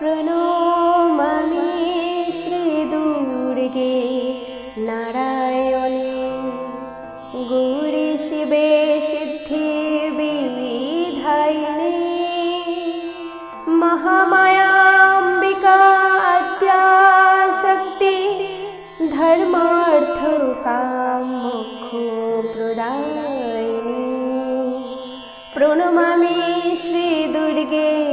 প্রণমামি শ্রী দুর্গে নারায়ণী। গৌরী শিবে সিদ্ধি বিধায়িনী। মহামায়াম্বিকা আদ্যা ধর্মার্থ কাম মোক্ষ প্রণমামি শ্রী দুর্গে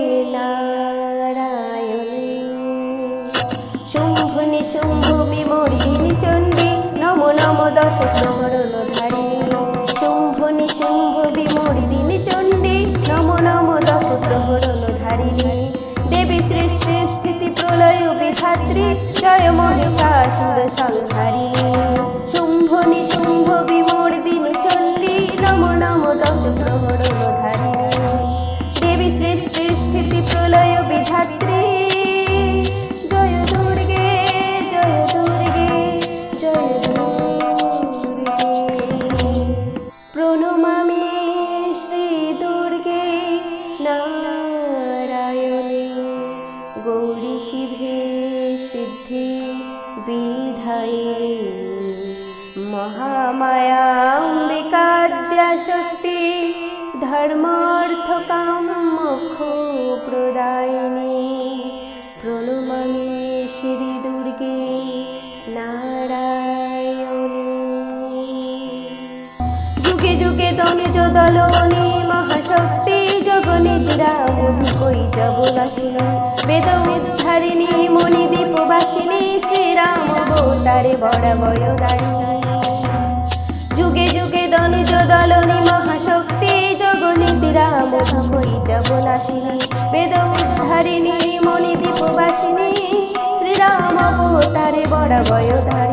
প্রলয় বিধাত্রী জয় মহিষাসুর সংহারিণী শিভে সিদ্ধি বিধায়িনী। মহামায়াম্বিকাদ্যা শক্তি ধর্মার্থ কাম মোক্ষ প্রদায়িনী প্রণমামি শ্রী দুর্গে নারায়ণী। যুগে যুগে দনুজ দলনি মহাশক্তি জগনীতিরা মধু কৈটবলাসিনী বেদ উদ্ধারিণী মণিদীপ বাসিনী শ্রীরাম অবতারে বড় বয়দায়ী যুগে যুগে দনুজ দলনী মহাশক্তি জগনীতিরা মধু জগনাশিনী। বেদ উদ্ধারিণী মণিদীপ বাসিনী শ্রীরাম অবতারে বড় বয়দায়ী